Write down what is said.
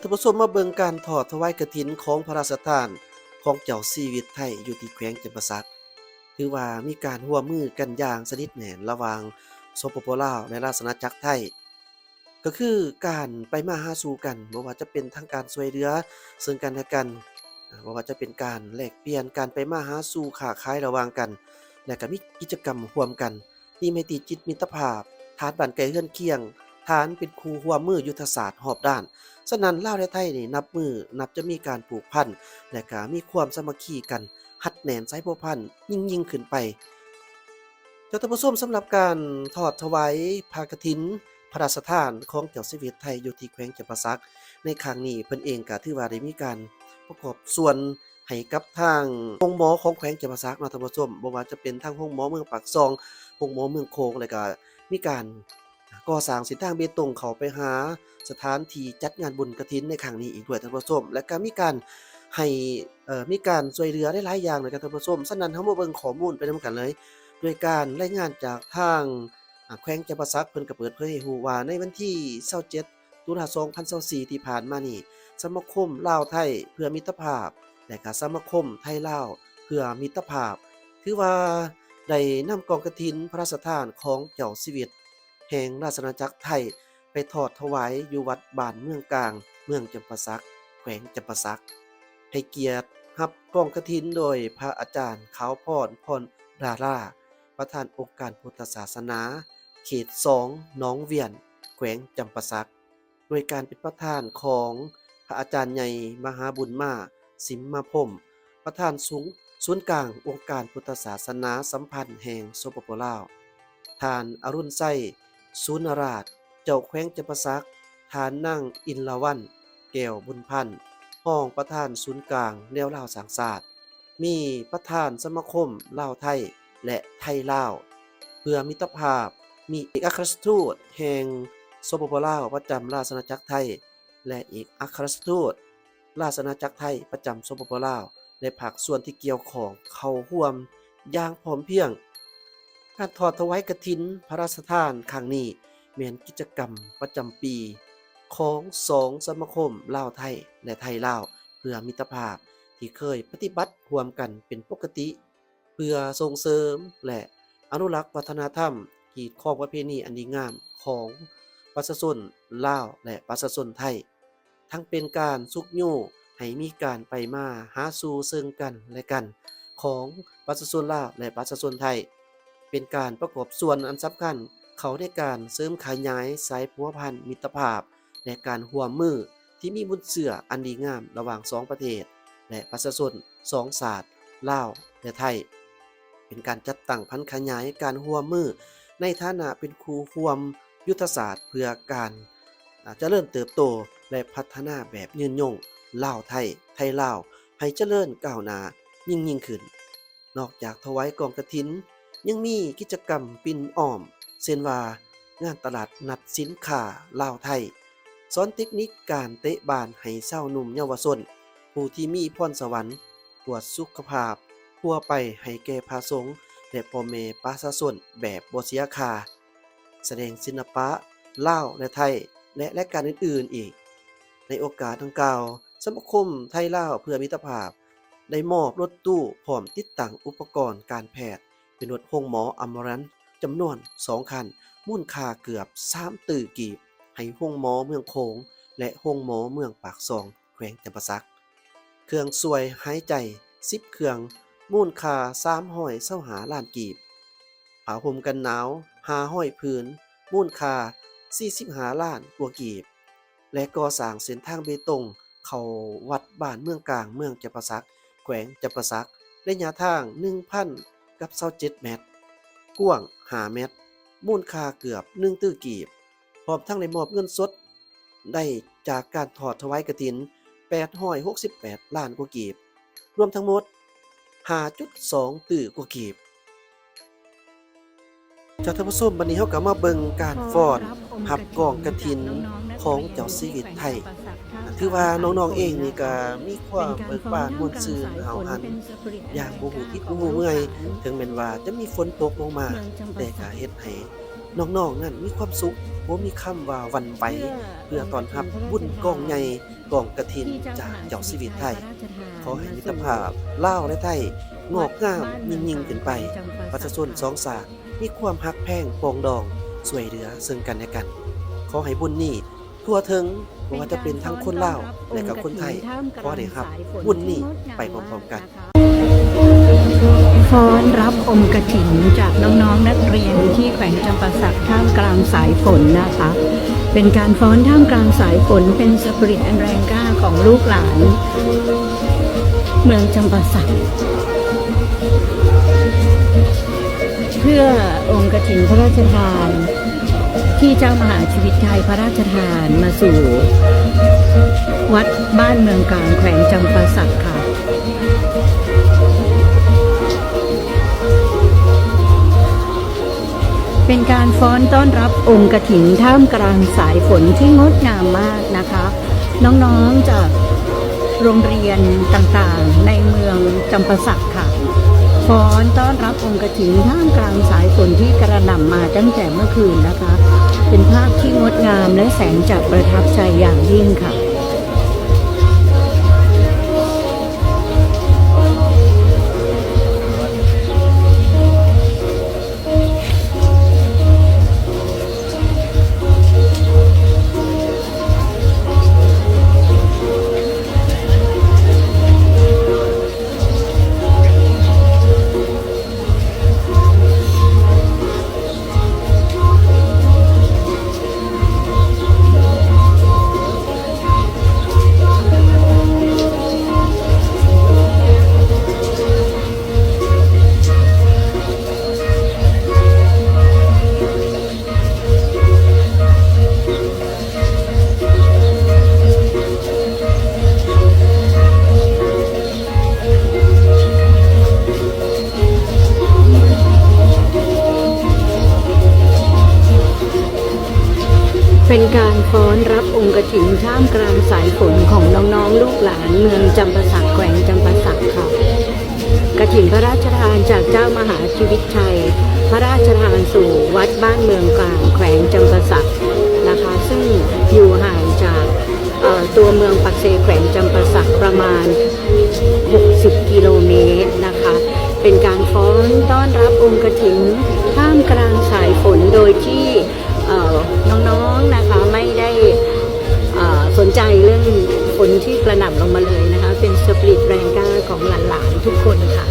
ท่านผู้ชมมาเบิ่งการทอดถวายกฐินของพระราชทานของเจ้าชีวิตไทยอยู่ที่แขวงจำปาสักถือว่ามีการร่วมือกันอย่างสนิทแน่นระหว่างสปปลาวและราชอาจักรไทย ก็คือการไปมาหาสู่กันบ่ว่าจะเป็นทางการช่วยเหลือซึ่งกันและกันอ่าบ่ว่าจะเป็นการแลกเปลี่ยนการไปมาหาสู่ค้าขายระหว่างกัน และก็มีกิจกรรมร่วมกัน ที่ไม่ติดจิตมิตรภาพฐานบ้านไกลเฮือนเคียง ฐานเป็นครูร่วมือยุทธศาสตร์รอบด้านฉะนั้นลาวและไทยนี่นับมือนับจะมีการผูกพันและก็มีความสมัคคีกันหัดแหนนสายพัวพันยิ่งยิ่งขึ้นไปเจ้าท่านผู้มสำหรับการทอดถวายภากฐินพระราชทานของเจ้าชีวิตไทยอยู่ที่แขวงจำปาสัก ในครั้งนี้เพิ่นเองก็ถือว่าได้มีการประกอบส่วนให้กับทางโรงหมอของแขวงจำปาสักเนาะท่านผู้มบ่ว่าจะเป็นทางโรงหมอเมืองปากซองโรงหมอเมืองโคงแล้วก็มีการ ก่อสร้างเส้นทางเบตงเข้าไปหาสถานที่จัดงานบุญกฐินในครั้งนี้อีกด้วยท่านผู้ชมและก็มีการให้เอ่อมีการช่วยเหลือได้หลายอย่างเลยครับท่านผู้ชมฉะนั้นเฮามาเบิ่งข้อมูลไปนำกันเลยโดยการรายงานจากทางแขวงจำปาสักเพิ่นก็เปิดเผยให้ฮู้ว่าในวันที่27ตุลาคม2024ที่ผ่านมานี่สมาคมลาวไทยเพื่อมิตรภาพ และก็สมาคมไทยลาวเพื่อมิตรภาพ ถือว่าได้นำกองกฐินพระราชทานของเจ้าชีวิต แห่งราชอาณาจักรไทย ไปทอดถวายอยู่วัดบ้านเมืองกลาง เมืองจำปาสัก แขวงจำปาสัก ให้เกียรติรับกองกฐินโดยพระอาจารย์ขาวพรพรดาราประธานองค์การพุทธศาสนา เขตสองน้องเวียน แขวงจำปาสัก โดยการเป็นประธานของพระอาจารย์ใหญ่มหาบุญมาสิมมาพมประธานสูงศูนย์กลางองค์การพุทธศาสนาสัมพันธ์แห่งสปปลาว ทานอรุณไส้ ศูนย์ราช เจ้าแขวงจำปาสักทานนั่งอินลาวัน แก้วบุญพันธ์ห้องประธานศูนย์กลางแนวลาวสังศาสตร์มีประธานสมาคมลาวไทย และไทยลาว เพื่อมิตรภาพ มีเอกอัครราชทูตแห่งสปปลาวประจำราชอาณาจักรไทย และเอกอัครราชทูตราชอาณาจักรไทยประจำสปปลาวในภาคส่วนที่เกี่ยวของเข้าร่วมอย่างพร้อมเพรียง การทอดถวายกฐินพระราชทานครั้งนี้แม่นกิจกรรมประจำปีของสองสมาคมลาวไทยและไทยลาวเพื่อมิตรภาพที่เคยปฏิบัติร่วมกันเป็นปกติ เพื่อส่งเสริมและอนุรักษ์วัฒนธรรม กีดข้องประเพณีอันดีงามของประชาชนลาวและประชาชนไทย ทั้งเป็นการสุกยู่ให้มีการไปมาหาสู่ซึ่งกันและกัน ของประชาชนลาวและประชาชนไทย เป็นการประกอบส่วนอันสำคัญ เขาในการเสริมขยายสายพัวพันธ์มิตรภาพ และการห่วมือที่มีบุญเสื่ออันดีงามระหว่างสองประเทศ และประชาชนสองศาสตร์ลาวและไทย เป็นการจัดตั้งพันขยายการห่วมือ ในฐานะเป็นครูหวมยุทธศาสตร์เพื่อการอ่าเจริญเติบโตและพัฒนาแบบยืนยงลาวไทย ไทยลาวให้เจริญก้าวหน้ายิ่งยิ่งขึ้น นอกจากถวายกองกฐิน ยังมีกิจกรรมปินอ้อมเช่นว่างานตลาดนัดสินค้าลาวไทย สอนเทคนิคการเตะบานให้เศร้าหนุ่มเยาวชนผู้ที่มีพรสวรรค์ตรวจสุขภาพ ทั่วไปให้แก่พระสงฆ์และพ่อแม่ประชาชนแบบบเสียคา แสดงศิลปะลาวและไทยและและการอื่นๆอีก ในโอกาสดังกล่าวสมาคมไทยลาวเพื่อมิตรภาพ ได้มอบรถตู้พร้อมติดตั้งอุปกรณ์การแพทย์ เป็นรถโรงหมออมรันจำนวน2คันมูลค่าเกือบ3ตื่อกีบ ให้โรงหมอเมืองโขงและโรงหมอเมืองปากซองแขวงจำปาสัก เครื่องช่วยหายใจ10เครื่องมูลค่า325ล้านกีบผ้าห่มกันหนาว500พื้นมูลค่า45ล้านกว่ากีบ และก่อสร้างเส้นทางเบตงเข้าวัดบ้านเมืองกลางเมืองจำปาสัก แขวงจำปาสักระยะทาง1,000 กับ27เมตร กว้าง5เมตร มูลค่าเกือบ1ตื้อกีบ พร้อมทั้งได้มอบเงินสด ได้จากการถอดถวายกฐิน 868 ล้านกว่ากีบ รวมทั้งหมด 5.2 ตื้อกว่ากีบเจ้าท่านผู้ชมวันนี้เฮาก็มาเบิ่งการฟ้อนหับกองกฐินของเจ้าชีวิตไทย ถือว่าน้องๆเองนี่ก็มีความเบิกบานม่วนซื่นเฮาหันอย่างบ่ฮู้ทิศบ่ฮู้เมื่อย ถึงแม้นว่าจะมีฝนตกลงมา แต่ก็เฮ็ดให้น้องๆนั่นมีความสุขบ่มีคำว่าวันไหวเพื่อตอนรับบุญกองใหญ่กองกฐินจากเจ้าชีวิตไทย ขอให้มิตรภาพลาวและไทยงอกงามยิ่งๆขึ้นไป ประชาชนสองสามีความฮักแพงปองดอง สวยเหลือซึ่งกันและกัน ขอให้บุญนี้ ทั่วถึงบ่ว่าจะเป็นทั้งคนลาวและก็คนไทยขอได้รับบุญนี้ไปพร้อมๆกันฟ้อนรับอมกระถินจากน้องๆนักเรียนที่แขวงจำปาสักท่ามกลางสายฝนนะคะ เป็นการฟ้อนท่ามกลางสายฝนเป็นสปริตอันแรงกล้าของลูกหลาน เมืองจำปาสักเพื่อองค์กฐินพระราชทาน ที่เจ้ามหาชีวิตไทยพระราชทานมาสู่ วัดบ้านเมืองกลางแขวงจำปาสักค่ะ เป็นการฟ้อนต้อนรับองค์กฐินท่ามกลางสายฝนที่งดงามมากนะคะ น้องๆจากโรงเรียนต่างๆในเมืองจำปาสักค่ะฟ้อนต้อนรับองค์กฐินท่ามกลางสายฝนที่กระหน่ำมาตั้งแต่เมื่อคืนนะคะ เป็นภาพที่งดงามและแสงจะประทับใจอย่างยิ่งค่ะ เป็นการฟ้อนรับองค์กระถิ่นท่ามกลางสายฝนของน้องๆลูกหลานเมืองจำปาสักแขวงจำปาสักค่ะกระถิ่นพระราชทานจากเจ้ามหาชีวิตชัย พระราชทานสู่ ที่กระหน่ำลงมาเลยนะคะ เป็นสปริตแรงกล้าของหลานๆทุกคนค่ะ